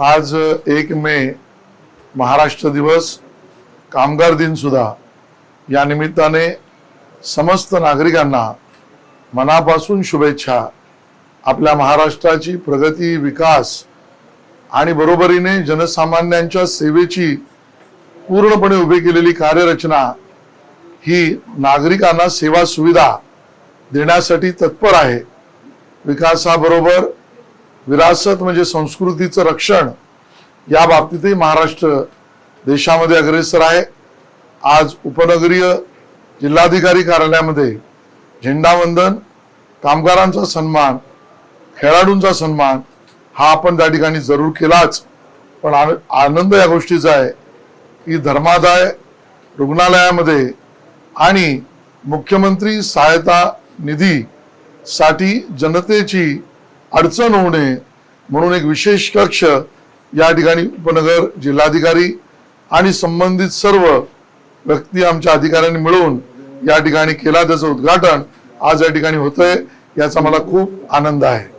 आज एक मे महाराष्ट्र दिवस कामगार दिन सुद्धा. या निमित्ताने समस्त नागरिकांना मनापासून शुभेच्छा. आपल्या महाराष्ट्राची प्रगती विकास आणि बरोबरीने जनसामान्यांच्या सेवेची पूर्णपणे उभी केलेली कार्यरचना ही नागरिकांना सेवा सुविधा देण्यासाठी तत्पर आहे. विकासाबरोबर विरासत म्हणजे संस्कृतीचं रक्षण या बाबतीतही महाराष्ट्र देशामध्ये अग्रेसर आहे. आज उपनगरीय जिल्हाधिकारी कार्यालयामध्ये झेंडावंदन कामगारांचा सन्मान खेळाडूंचा सन्मान हा आपण त्या ठिकाणी जरूर केलाच. पण आन- आनंद या गोष्टीचा आहे की धर्मादाय रुग्णालयामध्ये आणि मुख्यमंत्री सहायता निधी साठी जनतेची अडचण होऊ नये म्हणून एक विशेष कक्ष या ठिकाणी उपनगर जिल्हाधिकारी आणि संबंधित सर्व व्यक्ती आमच्या अधिकाऱ्यांनी मिळून या ठिकाणी केला त्याचं उद्घाटन आज या ठिकाणी होतंय याचा मला खूप आनंद आहे.